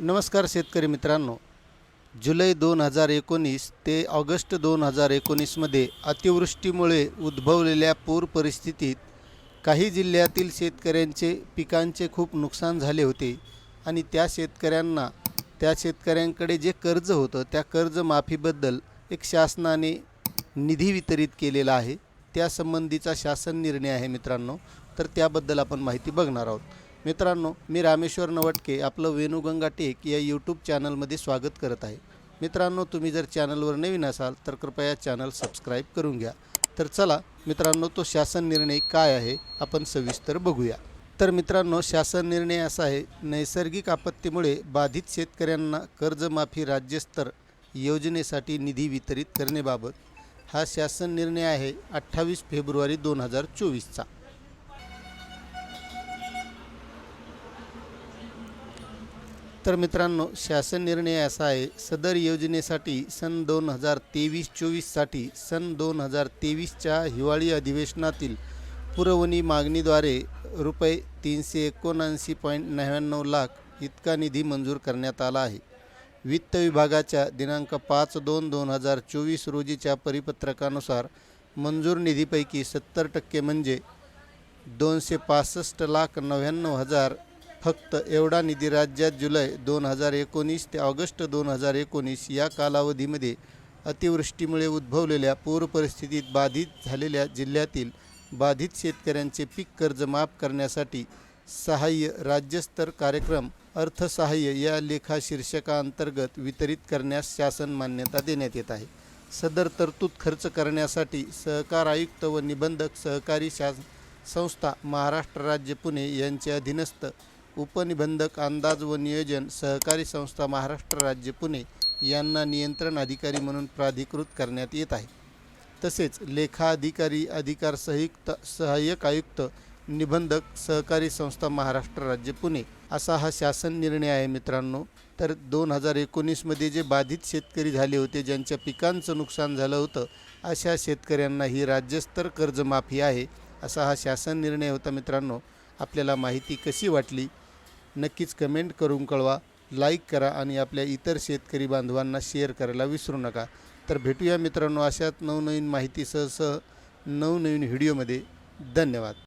नमस्कार शेतकरी मित्रांनो. जुलै दोन हजार एकोणीस ते ऑगस्ट दोन हजार एकोणीसमध्ये अतिवृष्टीमुळे उद्भवलेल्या पूर परिस्थितीत काही जिल्ह्यातील शेतकऱ्यांचे पिकांचे खूप नुकसान झाले होते आणि त्या शेतकऱ्यांना त्या शेतकऱ्यांकडे जे कर्ज होतं त्या कर्जमाफीबद्दल एक शासनाने निधी वितरित केलेला आहे. त्यासंबंधीचा शासन निर्णय आहे मित्रांनो. तर त्याबद्दल आपण माहिती बघणार आहोत. मित्रांनो मी रामेश्वर नवटके आपलं वेणुगंगा टेक या यूट्यूब चॅनलमध्ये स्वागत करत आहे. मित्रांनो तुम्ही जर चॅनलवर नवीन असाल तर कृपया चॅनल सबस्क्राईब करून घ्या. तर चला मित्रांनो तो शासन निर्णय काय आहे आपण सविस्तर बघूया. तर मित्रांनो शासन निर्णय असा आहे नैसर्गिक आपत्तीमुळे बाधित शेतकऱ्यांना कर्जमाफी राज्यस्तर योजनेसाठी निधी वितरित करण्याबाबत हा शासन निर्णय आहे अठ्ठावीस फेब्रुवारी दोन हजार चोवीसचा. तर मित्रांनो शासन निर्णय असा आहे सदर योजनेसाठी सन दोन हजार तेवीस चोवीससाठी सन दोन हजार तेवीसच्या हिवाळी अधिवेशनातील पुरवणी मागणीद्वारे रुपये तीनशे एकोणऐंशी पॉईंट नव्याण्णव लाख इतका निधी मंजूर करण्यात आला आहे. वित्त विभागाच्या दिनांक पाच दोन दोन हजार चोवीस रोजीच्या परिपत्रकानुसार मंजूर निधीपैकी सत्तर टक्के म्हणजे दोनशे पासष्ट लाख नव्याण्णव हजार फक्त एवढा निधी राज्यात जुलै दोन हजार एकोणीस ते ऑगस्ट दोन हजार एकोणीस या कालावधीमध्ये अतिवृष्टीमुळे उद्भवलेल्या पूर परिस्थितीत बाधित झालेल्या जिल्ह्यातील बाधित शेतकऱ्यांचे पीक कर्ज माफ करण्यासाठी सहाय्य राज्यस्तर कार्यक्रम अर्थसहाय्य या लेखा शीर्षकाअंतर्गत वितरित करण्यास शासन मान्यता देण्यात येत आहे. सदर तरतूद खर्च करण्यासाठी सहकार आयुक्त व निबंधक सहकारी शास संस्था महाराष्ट्र राज्य पुणे यांचे अधीनस्थ उपनिबंधक अंदाज व नियोजन सहकारी संस्था महाराष्ट्र राज्य पुणे यांना नियंत्रण अधिकारी म्हणून प्राधिकृत करण्यात येत आहे. तसेच लेखा अधिकारी अधिकार संयुक्त सहाय्यक आयुक्त निबंधक सहकारी संस्था महाराष्ट्र राज्य पुणे असा हा शासन निर्णय आहे मित्रांनो. तर दोन हजार एकोणीसमध्ये जे बाधित शेतकरी झाले होते ज्यांच्या पिकांचं नुकसान झालं होतं अशा शेतकऱ्यांना ही राज्यस्तर कर्जमाफी आहे असा हा शासन निर्णय होता मित्रांनो. आपल्याला माहिती कशी वाटली? नक्कीच कमेंट करून कळवा. लाईक करा आणि आपल्या इतर शेतकरी बांधवांना शेअर करायला विसरू नका. तर भेटूया मित्रांनो अशाच नवनवीन माहितीसह सह नवनवीन व्हिडिओमध्ये धन्यवाद.